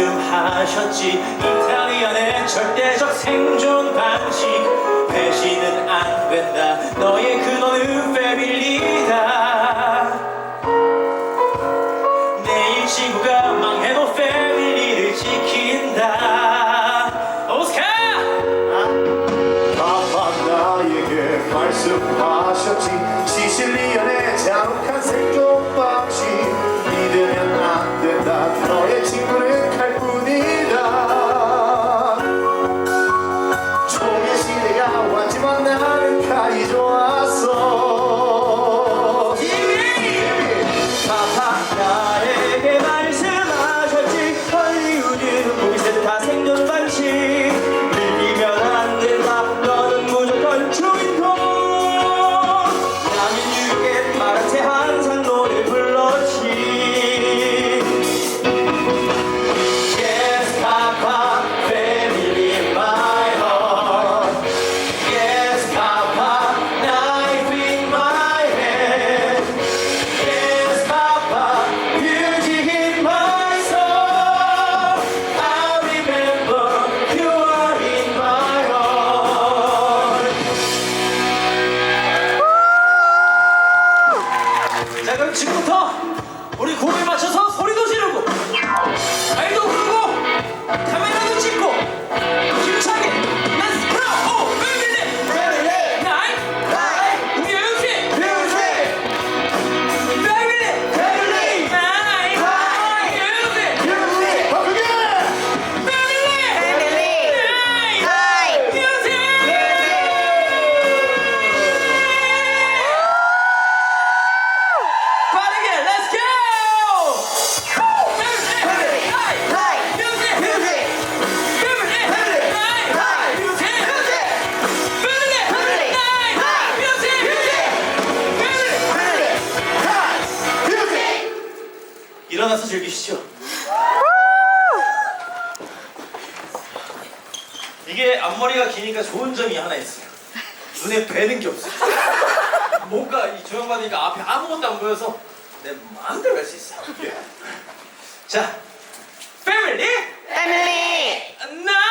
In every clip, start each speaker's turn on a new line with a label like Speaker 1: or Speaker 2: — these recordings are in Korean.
Speaker 1: 말씀하셨지. 이탈리안의 절대적 생존 방식. 배신은 안 된다. 너의
Speaker 2: 근원은 패밀리다. 일어나서 즐기시죠. 이게 앞머리가 기니까 좋은 점이 하나 있어요. 눈에 뵈는 게 없어요. 뭔가 이 조명받으니까 앞에 아무것도 안 보여서 내 마음대로 할 수 있어. 자, 패밀리!
Speaker 3: 패밀리!
Speaker 2: 나!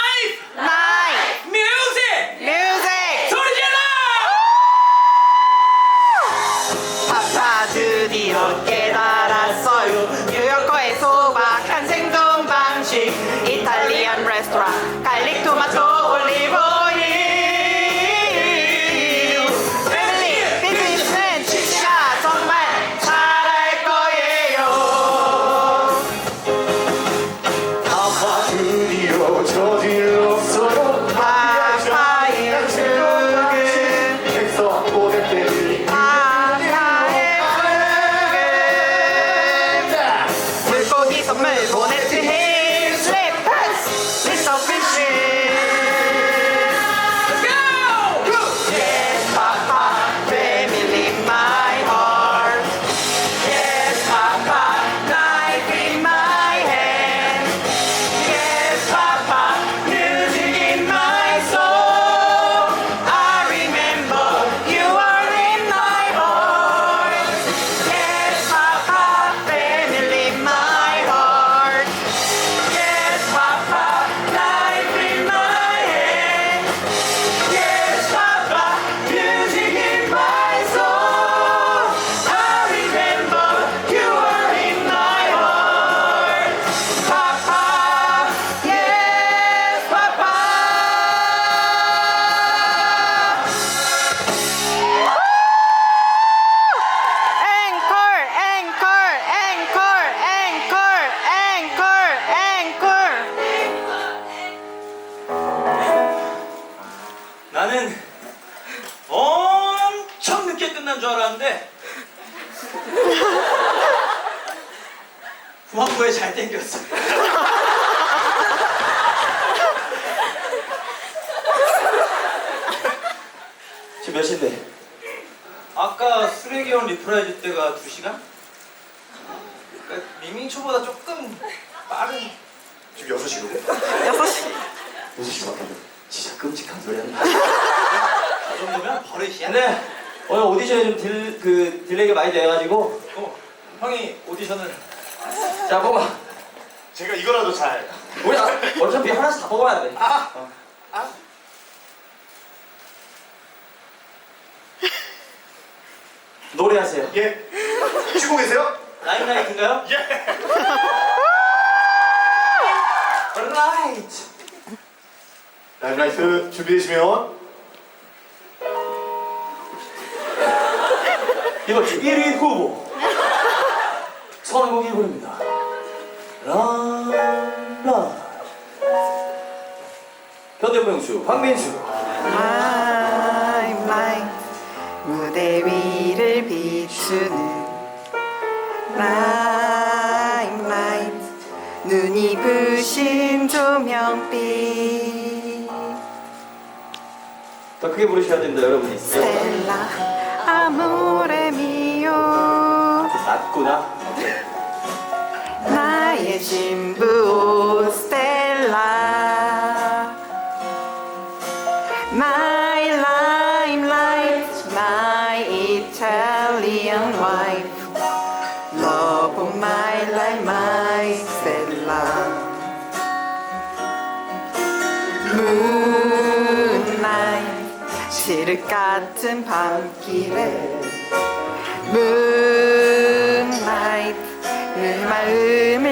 Speaker 2: 줄 알았는데 후반부에 잘 땡겼어. 지금 몇 시인데? 아까 쓰레기형 리프라이즈 때가 2시간? 그러니까 미밍초보다 조금 빠른
Speaker 1: 지금 6시로.
Speaker 3: 6시.
Speaker 1: 6시 맞다
Speaker 2: 진짜 끔찍한 소리 한다. 그 정도면 버릇이야. 네. 어, 오늘 오디션에 좀 딜, 그, 딜레이가 많이 돼가지고. 어, 형이 오디션을. 자, 뽑아.
Speaker 1: 제가 이거라도 잘.
Speaker 2: 우리 다, 어차피 하나씩 다 뽑아야 돼.
Speaker 1: 아!
Speaker 2: 어.
Speaker 3: 아? 노래하세요.
Speaker 4: 예. 쉬고 계세요?
Speaker 3: 라인라이트인가요? 예. 라이트.
Speaker 4: 라인라이트 준비되시면
Speaker 3: 주 1위 후보 선곡 1번입니다. 라라. 현대무용수 박민수.
Speaker 2: I'm like 무대 위를 비추는 눈이 부신 조명빛
Speaker 3: 더 크게 부르셔야 됩니다, 여러분이.
Speaker 2: Amore mio
Speaker 3: 낮구나.
Speaker 2: 나의 신부 스텔라 My limelight My Italian wife Love of my life My Stella Moonlight 시륵 같은 밤길에 Moonlight 내 마음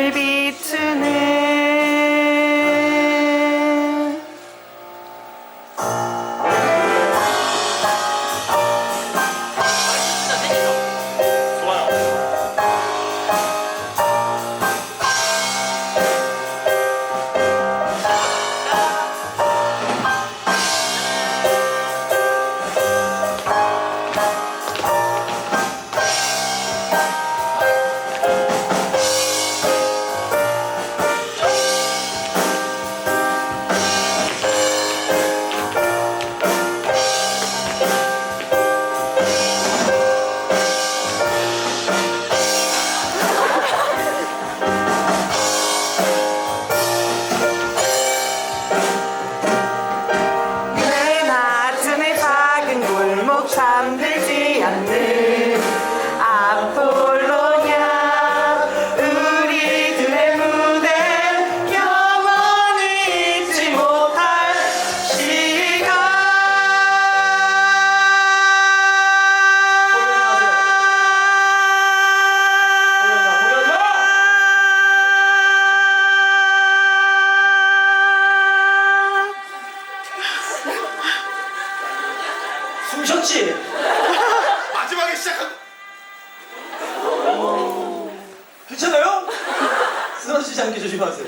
Speaker 3: 쓰러지지 않게 조심하세요.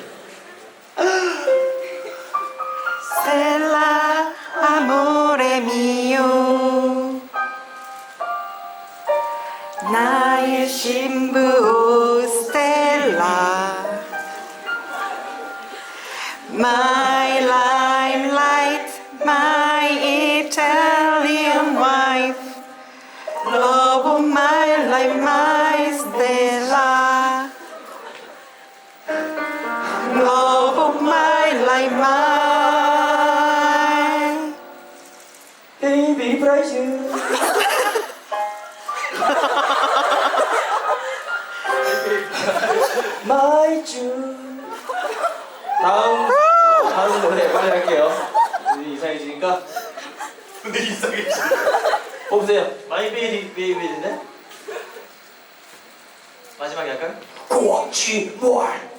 Speaker 2: Stella amore mio 나의 신부
Speaker 3: 프라이즈. 마이 주. 다음 다음 노래 빨리 할게요. 이제 이상해지니까
Speaker 4: 근데 이상해.
Speaker 3: 뽑으세요. 마이 베이비 베이비인데 마지막에 할까요? 꼬치 뭘?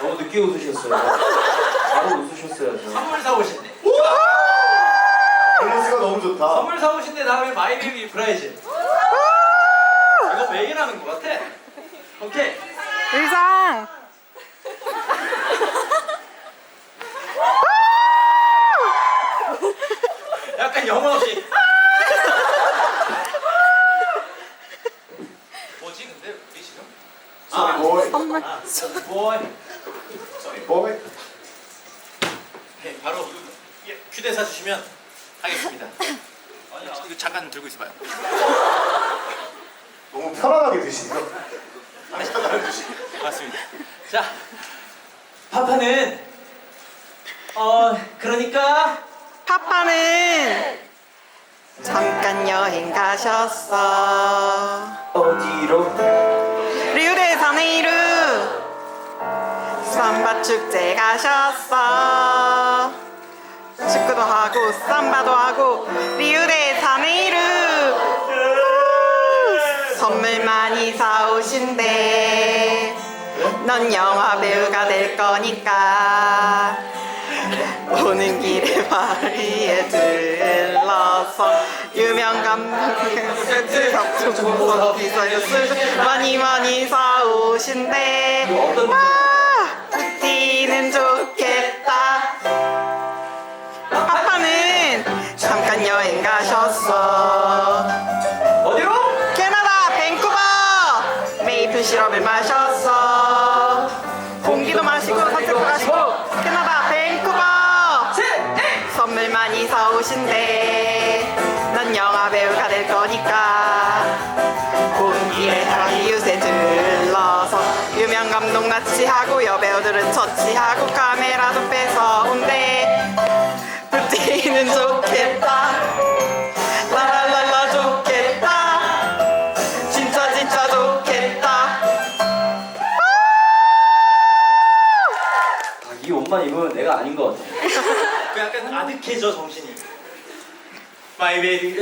Speaker 3: 너무 늦게 웃으셨어요. 바로 웃으셨어야죠. 선물 사오신대.
Speaker 4: 좋다.
Speaker 3: 선물 사오신데 다음에 마이 베이비 프라이즈. 이거 매일 하는 것 같아. 오케이.
Speaker 2: 의상
Speaker 3: 약간 영혼 없이. 뭐지 근데 우리 지금?
Speaker 4: Sorry boy.
Speaker 2: 선물
Speaker 3: 아,
Speaker 4: boy.
Speaker 3: 네, 바로 예, 휴대사 주시면 하겠습니다. 이거 잠깐 들고 있어봐요.
Speaker 4: 너무 편안하게 드시네요. 편안하게 드시.
Speaker 3: 맞습니다. 자, 파파는 어 그러니까
Speaker 2: 파파는 잠깐 여행 가셨어
Speaker 3: 어디로?
Speaker 2: 리우데자네이루 삼바 축제 가셨어 축구도 하고 삼바도 하고 리우데 자네이루. 선물 많이 사오신대. 넌 영화 배우가 될 거니까. 오는 길에 파리에 들러서 유명 감독들 작품 비서였을 많이 많이 사오신대. 와 부티는 좋 시럽을 마셨어. 공기도 마시고 산책도 가시고. 캐나다 밴쿠버. 선물 많이 사오신대. 넌 영화 배우가 될 거니까. 공기에 하이웃에 들러서 유명 감독 납치하고 여배우들은 처치하고 카메라도 뺏어온대. 부티는 좋겠다
Speaker 3: 옷만 입으면 내가 아닌 것 같아. 그 약간 아득해져 정신이. My baby?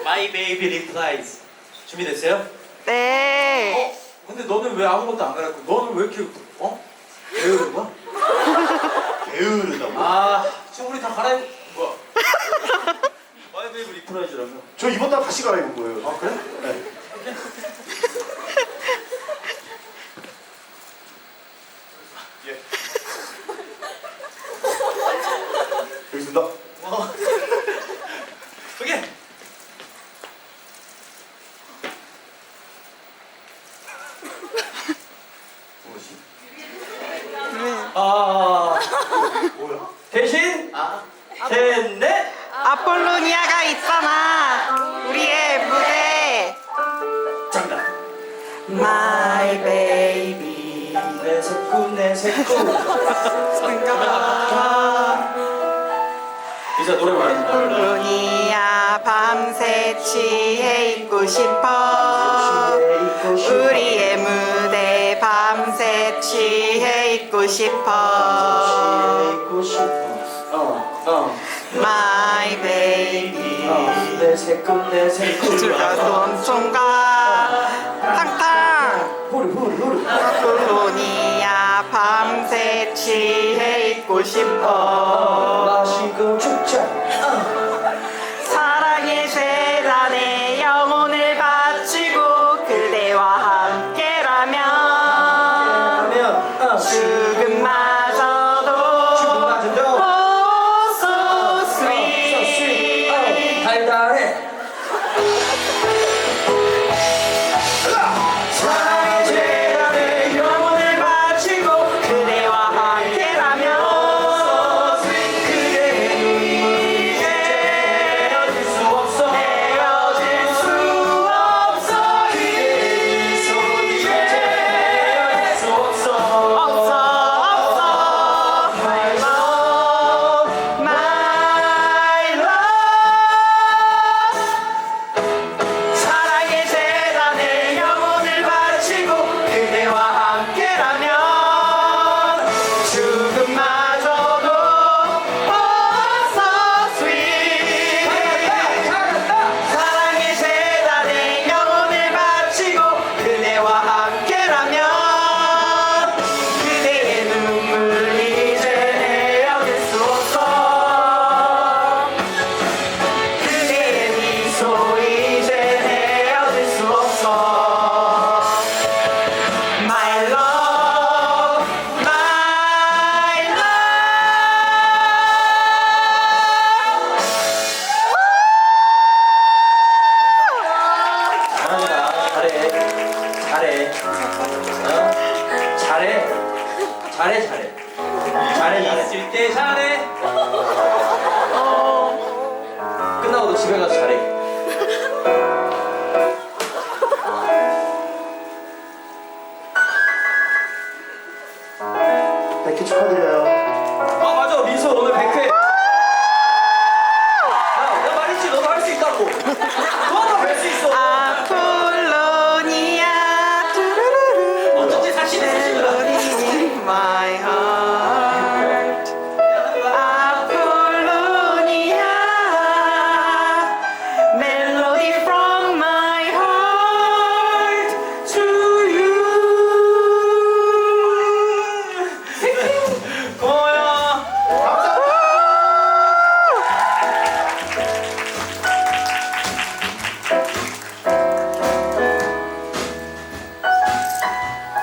Speaker 3: My baby replies. 준비됐어요?
Speaker 2: 네
Speaker 3: 근데 너는 왜 아무것도 안 갈았고? 너는 왜 이렇게 어? 게으른 거야?
Speaker 4: 게으르다고.
Speaker 3: 아, 지금 우리 다 갈아입. 뭐야? My baby replies라며.
Speaker 4: 저 입었다 다시 갈아입은 거예요.
Speaker 3: 아 그래?
Speaker 4: 네.
Speaker 3: 내 새꾸 내 새꾸. 이제 노래 말해.
Speaker 2: 아폴로니아 밤새 취해 있고 싶어 우리의 무대 밤새 취해 있고 싶어.
Speaker 3: 어 어.
Speaker 2: My baby
Speaker 3: 어, 내 새꾸 내 새꾸.
Speaker 2: 주가 손총각 탕탕
Speaker 3: 후루 후루 후루.
Speaker 2: 아폴로니아 밤새 취해 있고 싶어.
Speaker 3: 마시고 잘